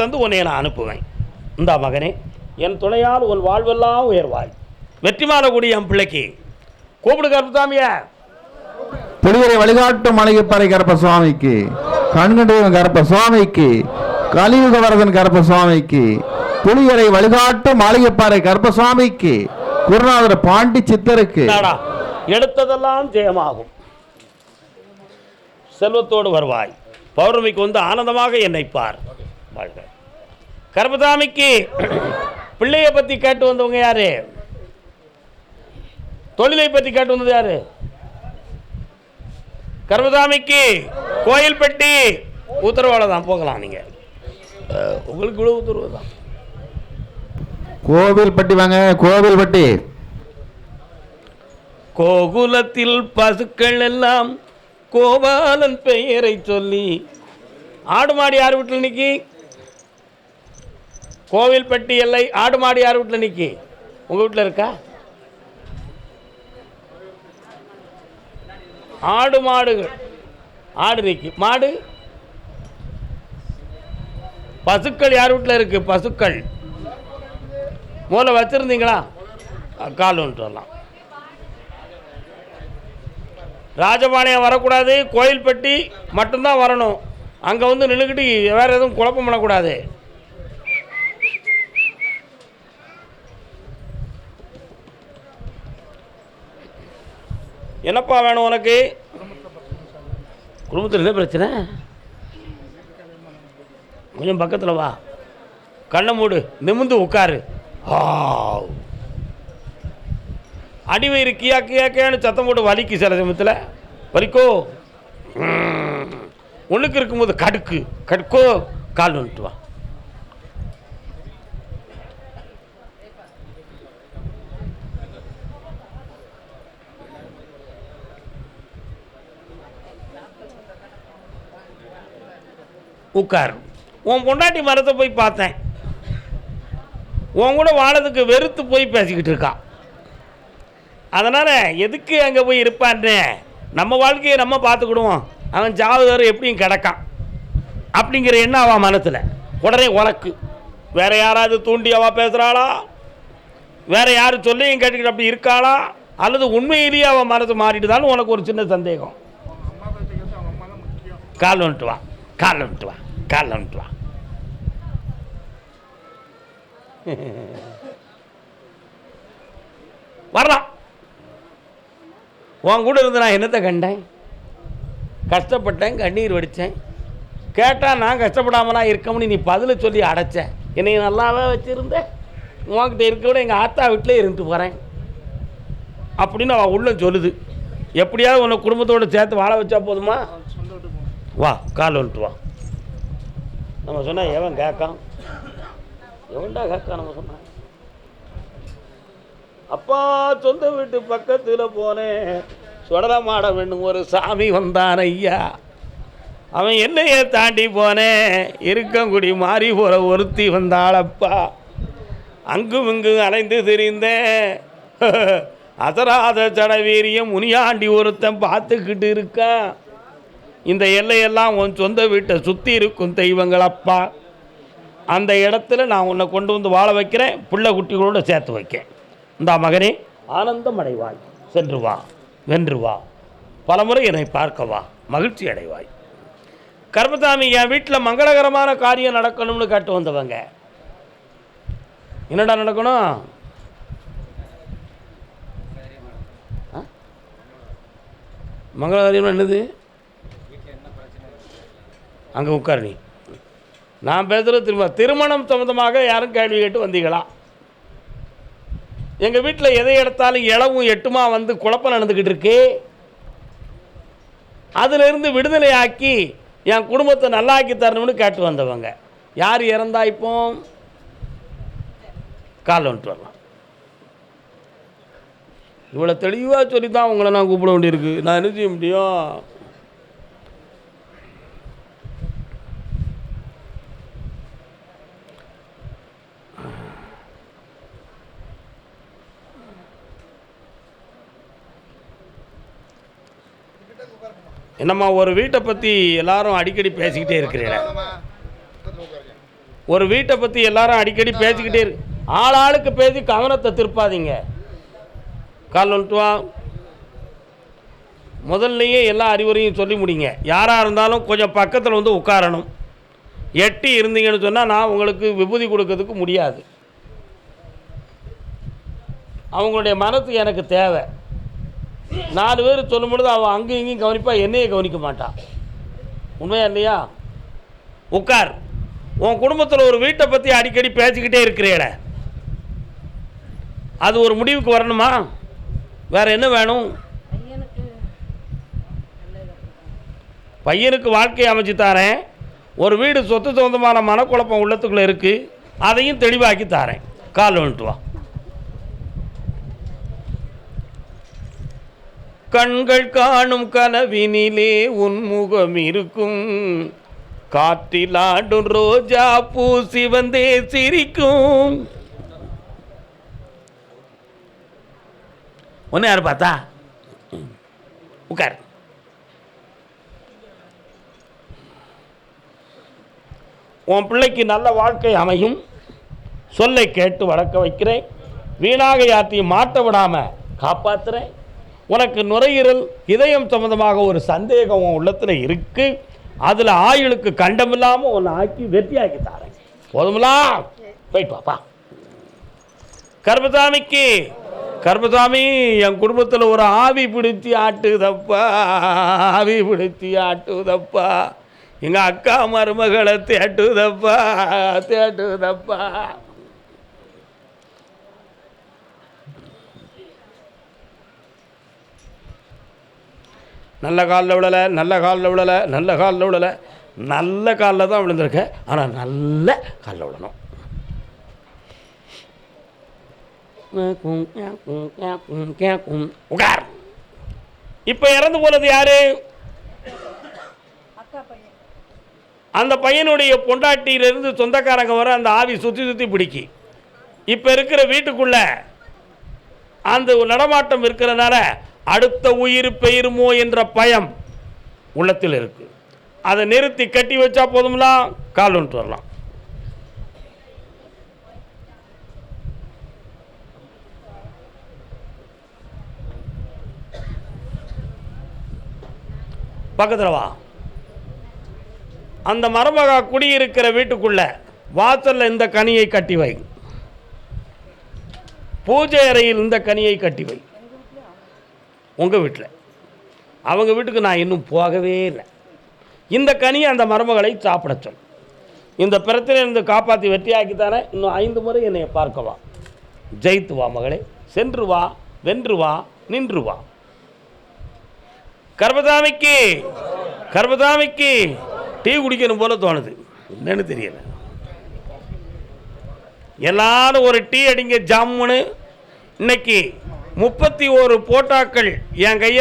தந்து உன்னை நான் அனுப்புவேன். இந்த மகனே என் துணையால் உன் வாழ்வெல்லாம் உயர்வாய். வெற்றி மாறக்கூடிய என் பிள்ளைக்கு கூப்பிடு கருப்புசாமிய. புலிகரை வழிகாட்டும் மலையப்பாறை கருப்ப சுவாமிக்கு கண்கண்டவன் கருப்ப சுவாமிக்கு கலியுக வரதன் கருப்ப சுவாமிக்கு புலிகரை வழிகாட்டும் மாளிகைப்பாறை கருப்ப சுவாமிக்கு குருநாதர் பாண்டி சித்தருக்கு எடுத்ததெல்லாம் ஜெயமாகும். செல்வத்தோடு வருவாய். பௌர்ணமிக்கு வந்து ஆனந்தமாக என்னை பார் வாழ்க. கருப்பசாமிக்கு பிள்ளையை பற்றி கேட்டு வந்தவங்க யாரு? தொழிலை பற்றி கேட்டு வந்தது யாரு? கருப்பசாமிக்கு கோயில்பட்டி உத்தரவாளம் தான் போகலாம் நீங்கள் உங்களுக்கு இவ்வளோ உத்தரவு தான் கோவில்பட்டி வாங்க கோவில்பட்டி. கோகுலத்தில் பசுக்கள் எல்லாம் கோபாலன் பெயரை சொல்லி ஆடு மாடு யார் வீட்டில் நிக்கி கோவில்பட்டி எல்லை ஆடு மாடு யார் வீட்டில் நிற்கி உங்கள் வீட்டில் இருக்கா? ஆடு மாடுகள். ஆடு நிற்கி மாடு? பசுக்கள் யார் வீட்டில் இருக்கு? பசுக்கள். மூளை வச்சுருந்தீங்களா? கால் வரலாம். ராஜபாளையம் வரக்கூடாது. கோயில்பட்டி மட்டும்தான் வரணும். அங்கே வந்து நின்றுக்கிட்டு வேறு எதுவும் குழப்பம் பண்ணக்கூடாது. என்னப்பா வேணும் உனக்கு? குடும்பத்தில் என்ன பிரச்சனை? கொஞ்சம் பக்கத்தில் வா. கண்ணை மூடு நிமிந்து உட்காரு. ஆ அடிவயிறு கியா கியா கியான்னு சத்தம் போட்டு வலிக்கு சில சமயத்தில். வலிக்கோ. ஒன்றுக்கு இருக்கும்போது கடுக்கு. கடுக்கோ. கால் வந்துட்டு வா. உட்கார். உன் பொண்டாட்டி மரத்தை போய் பார்த்தேன். உன் கூட வாழறதுக்கு வெறுத்து போய் பேசிக்கிட்டு இருக்கான் அதனால் எதுக்கு அங்கே போய் இருப்பான்னு நம்ம வாழ்க்கையை நம்ம பார்த்துக்கிடுவோம். அவன் ஜாதகர் எப்படியும் கிடக்கான். அப்படிங்கிற எண்ணம் அவன் மனத்தில். உடனே உனக்கு வேற யாராவது தூண்டி அவ பேசுகிறாளா வேற யார் சொல்லியும் கேட்டுக்கிட்டு அப்படி இருக்காளா? அல்லது உண்மையிலேயே அவன் மனசு மாறிட்டுதான்னு உனக்கு ஒரு சின்ன சந்தேகம். கால் வந்துட்டு வா. கால் வந்துட்டு வா. கால் வந்துட்டு வா வரலாம். உன் கூட இருந்து நான் என்னத்தை கண்டேன்? கஷ்டப்பட்டேன் கண்ணீர் வடித்தேன் கேட்டால் நான் கஷ்டப்படாமலா இருக்கமுன்னு நீ பதிலை சொல்லி அடைச்ச. என்னை நல்லாவே வச்சுருந்த. உன்கிட்ட இருக்க விட எங்கள் ஆத்தா வீட்டிலே இருந்துட்டு போகிறேன் அப்படின்னு அவன் உள்ள சொல்லுது. எப்படியாவது உன்னை குடும்பத்தோடு சேர்த்து வாழ வச்சா போதுமா? வா கால் வந்துட்டு வா. நம்ம சொன்னால் எவன் கேட்கான்? எவன்டா கேட்கான் நம்ம சொன்னான் அப்பா சொந்த வீட்டு பக்கத்தில் போனேன். சுடலமாட வேண்டும் ஒரு சாமி வந்தான் ஐயா. அவன் என்னையே தாண்டி போனேன். இருக்கங்குடி மாறி போகிற ஒருத்தி வந்தாளப்பா. அங்கும் இங்கும் அலைந்து திரிந்தேன். அசராத சடவீரியம் முனியாண்டி ஒருத்தன் பார்த்துக்கிட்டு இருக்கான். இந்த எல்லையெல்லாம் உன் சொந்த வீட்டை சுற்றி இருக்கும் தெய்வங்களப்பா அந்த இடத்துல நான் உன்னை கொண்டு வந்து வாழ வைக்கிறேன் பிள்ளை குட்டிகளோடு சேர்த்து வைக்கேன் இந்த மகனே ஆனந்தம் அடைவாய். சென்று வா வென்று வா. பலமுறை என்னை பார்க்க வா மகிழ்ச்சி அடைவாய். கர்மசாமி என் வீட்டில் மங்களகரமான காரியம் நடக்கணும்னு கேட்டு வந்தவங்க. என்னடா நடக்கணும்? ஆ? மங்களகாரியம் என்னது? அங்கே உட்கார் நீ. நான் பேசுகிற திரும்ப திருமணம் சம்மந்தமாக யாரும் கேள்வி கேட்டு வந்தீங்களா? எங்கள் வீட்டில் எதை எடுத்தாலும் இளவும் எட்டுமா வந்து குழப்பம் நடந்துக்கிட்டு இருக்கு. அதிலிருந்து விடுதலை ஆக்கி என் குடும்பத்தை நல்லாக்கி தரணும்னு கேட்டு வந்தவங்க. யார் இறந்தா இப்போ? கால் வந்துட்டு வரலாம். இவ்வளோ தெளிவாக சொல்லி தான் உங்களை நான் கூப்பிட வேண்டியிருக்கு. நான் என்ன செய்ய முடியும்? என்னம்மா ஒரு வீட்டை பற்றி எல்லாரும் அடிக்கடி பேசிக்கிட்டே இருக்கிறீங்க. ஒரு வீட்டை பற்றி எல்லாரும் அடிக்கடி பேசிக்கிட்டே இரு ஆள் ஆளுக்கு பேசி கவனத்தை திருப்பாதீங்க. கால் வந்துட்டுவா முதல்லையே எல்லா அறிவுரையும் சொல்லி முடிங்க. யாராக இருந்தாலும் கொஞ்சம் பக்கத்தில் வந்து உட்காரணும். எட்டி இருந்தீங்கன்னு சொன்னால் நான் உங்களுக்கு விபூதி கொடுக்கறதுக்கு முடியாது. அவங்களுடைய மனசு எனக்கு தேவை. நாலு பேர் சொல்லும் பொழுது அவன் அங்கேயும் இங்கேயும் கவனிப்பா என்னையே கவனிக்க மாட்டான் உண்மையா இல்லையா? உட்கார் உன் குடும்பத்தில் ஒரு வீட்டை பற்றி அடிக்கடி பேசிக்கிட்டே இருக்கிறேட அது ஒரு முடிவுக்கு வரணுமா? வேற என்ன வேணும்? பையனுக்கு பையனுக்கு வாழ்க்கையை அமைச்சு தாரேன். ஒரு வீடு சொத்து சொந்தமான மனக்குழப்பம் உள்ளத்துக்குள்ளே இருக்குது அதையும் தெளிவாக்கி தாரேன். கால் வந்துட்டு வா. கண்கள் காணும் கனவினிலே உன்முகம் இருக்கும் காற்றில் ஆடும் ரோஜா பூ சிவந்தே சிரிக்கும். ஒன்று யார் பார்த்தா? உட்கார். உன் பிள்ளைக்கு நல்ல வாழ்க்கை அமையும். சொல்லை கேட்டு வளர்க்க வைக்கிறேன். வீணாக யாத்தையும் மாட்ட விடாமல் காப்பாற்றுறேன் உனக்கு நுரையீரல் இதயம் சம்மந்தமாக ஒரு சந்தேகம் உன் உள்ளத்தில் இருக்குது அதில் ஆயுளுக்கு கண்டமில்லாமல் உன்னை ஆக்கி வெற்றியாக்கி தாரேன். போதுங்களா போயிட்டு வாப்பா. கர்மசாமிக்கு கர்மசாமி என் குடும்பத்தில் ஒரு ஆவி பிடிச்சி ஆட்டுதப்பா ஆவி பிடிச்சி ஆட்டுதப்பா. எங்கள் அக்கா மருமகளை தேட்டுதப்பா தேட்டுதப்பா. நல்ல காலில் விழலை நல்ல காலில் விழலை நல்ல காலில் விழலை. நல்ல காலில் தான் விழுந்திருக்கேன் ஆனால் நல்ல காலில் விழணும். உட்கார் இப்போ இறந்து போனது யாரு? அக்கா பையன். அந்த பையனுடைய பொண்டாட்டியிலிருந்து சொந்தக்காரங்க வர அந்த ஆவி சுற்றி சுற்றி பிடிக்கி. இப்போ இருக்கிற வீட்டுக்குள்ள அந்த நடமாட்டம் இருக்கிறனால அடுத்த உயிர் பெயருமோ என்ற பயம் உள்ளத்தில் இருக்கு அதை நிறுத்தி கட்டி வச்சா போதும்லாம் கால் வந்துட்டு வரலாம். பக்கத்தில் வா. அந்த மரமகா குடியிருக்கிற வீட்டுக்குள்ள வாசலில் இந்த கனியை கட்டி வை. பூஜை அறையில் இந்த கனியை கட்டி வை. உங்கள் வீட்டில் அவங்க வீட்டுக்கு நான் இன்னும் போகவே இல்லை. இந்த கனியை அந்த மருமகளை சாப்பிட சொல். இந்த பிரச்சனையிலிருந்து காப்பாற்றி வெற்றியாக்கி தரேன் இன்னும் ஐந்து முறை என்னை பார்க்கவா ஜெயித்து வா மகளே. சென்று வா வென்று வா நின்று வா. கர்பதாமிக்கு கர்பதாமிக்கு டீ குடிக்கணும் போல தோணுது. என்னன்னு தெரியல. எல்லாரும் ஒரு டீ அடிங்க ஜாமுன்னு இன்னைக்கு முப்பத்தி ஒரு போட்டாக்கள் என் கையை